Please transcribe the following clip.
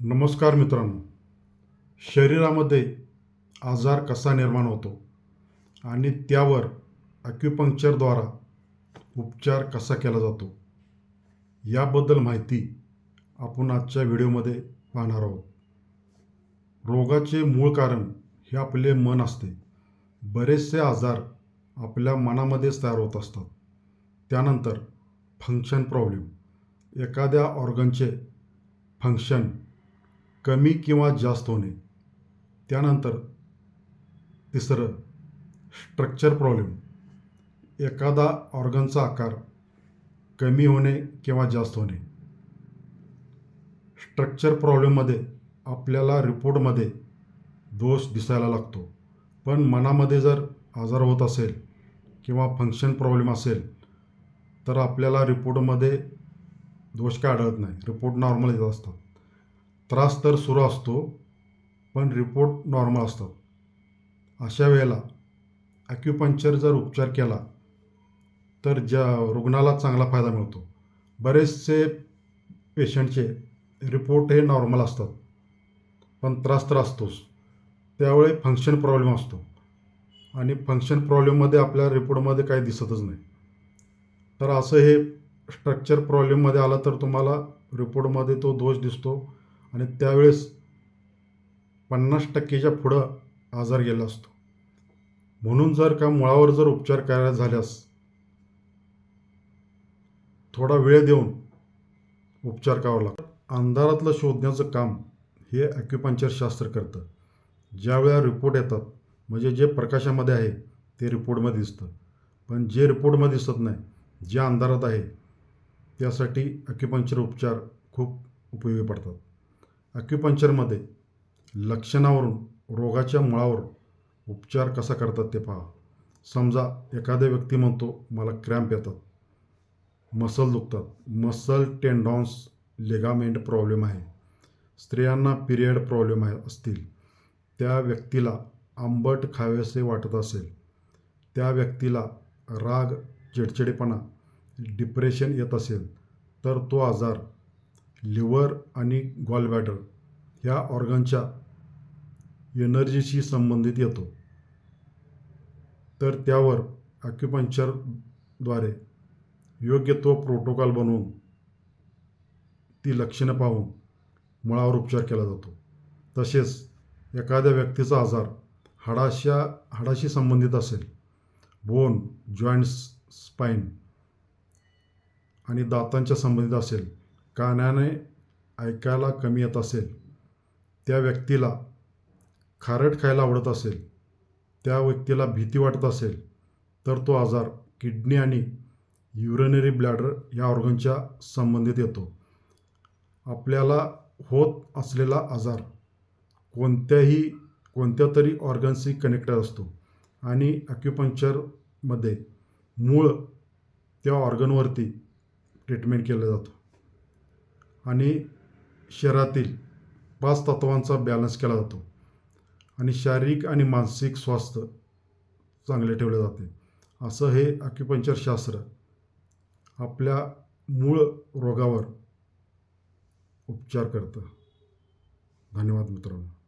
नमस्कार मित्रांनो. शरीरामध्ये आजार कसा निर्माण होतो आणि त्यावर ॲक्युपंक्चरद्वारा उपचार कसा केला जातो याबद्दल माहिती आपण आजच्या व्हिडिओमध्ये पाहणार आहोत. रोगाचे मूळ कारण हे आपले मन असते. बरेचसे आजार आपल्या मनामध्येच तयार होत असतात. त्यानंतर फंक्शन प्रॉब्लेम एखाद्या ऑर्गनचे फंक्शन कमी किंवा जास्त होणे. त्यानंतर तिसरं स्ट्रक्चर प्रॉब्लेम एखादा ऑर्गनचा आकार कमी होणे किंवा जास्त होणे. स्ट्रक्चर प्रॉब्लेममध्ये आपल्याला रिपोर्टमध्ये दोष दिसायला लागतो. पण मनामध्ये जर आजार होत असेल किंवा फंक्शन प्रॉब्लेम असेल तर आपल्याला रिपोर्टमध्ये दोष काय आढळत नाही. रिपोर्ट नॉर्मल येत असतात. त्रास तर सुरू असतो पण रिपोर्ट नॉर्मल असतात अशा वेळेला ॲक्युपंक्चर जर उपचार केला तर ज्या रुग्णाला चांगला फायदा मिळतो. बरेचसे पेशंटचे रिपोर्ट हे नॉर्मल असतात पण त्रास तर असतोच. त्यावेळी फंक्शन प्रॉब्लेम असतो. आणि फंक्शन प्रॉब्लेममध्ये आपल्या रिपोर्टमध्ये काही दिसतच नाही. तर असं हे स्ट्रक्चर प्रॉब्लेममध्ये आलं तर तुम्हाला रिपोर्टमध्ये तो दोष दिसतो. आणि त्यावेळेस पन्नास टक्केच्या पुढं आजार गेला असतो. म्हणून जर का मुळावर जर उपचार करायला झाल्यास थोडा वेळ देऊन उपचार करावा लागतो. अंधारातलं शोधण्याचं काम हे ॲक्युपंक्चर शास्त्र करतं. ज्या वेळा रिपोर्ट येतात म्हणजे जे प्रकाशामध्ये आहे ते रिपोर्टमध्ये दिसतं. पण जे रिपोर्टमध्ये दिसत नाही जे अंधारात आहे त्यासाठी अक्युपंक्चर उपचार खूप उपयोगी पडतात. ॲक्युपंक्चरमध्ये लक्षणावरून रोगाच्या मुळावर उपचार कसा करतात ते पहा. समजा एखादा व्यक्ती म्हणतो मला क्रॅम्प येतात मसल दुखतात मसल टेंडॉन्स लेगामेंट प्रॉब्लेम आहे स्त्रियांना पिरियड प्रॉब्लेम आहे असतील. त्या व्यक्तीला आंबट खावेसे वाटत असेल. त्या व्यक्तीला राग चिडचिडेपणा डिप्रेशन येत असेल तर तो आजार लिव्हर आणि गॉलबॅटर ह्या ऑर्गनच्या एनर्जीशी संबंधित येतो. तर त्यावर ॲक्युपंक्चरद्वारे योग्य तो प्रोटोकॉल बनवून ती लक्षणं पाहून मुळावर उपचार केला जातो. तसेच एखाद्या व्यक्तीचा आजार हाडाशा हाडाशी संबंधित असेल बोन जॉईंट्स स्पाईन आणि दातांच्या संबंधित असेल कानाने ऐकायला कमी येत असेल त्या व्यक्तीला खारट खायला आवडत असेल त्या व्यक्तीला भीती वाटत असेल तर तो आजार किडनी आणि युरिनरी ब्लॅडर या ऑर्गनच्या संबंधित येतो. आपल्याला होत असलेला आजार कोणत्याही कोणत्या तरी ऑर्गन्सशी कनेक्टेड असतो आणि ॲक्युपंक्चरमध्ये मूळ त्या ऑर्गनवरती ट्रीटमेंट केलं जातं. आणि शरीरातील पाच तत्वांचा बॅलन्स केला जातो. आणि शारीरिक आणि मानसिक स्वास्थ्य चांगले ठेवले जाते. असं हे ॲक्युपंक्चर शास्त्र आपल्या मूळ रोगावर उपचार करतं. धन्यवाद मित्रांनो.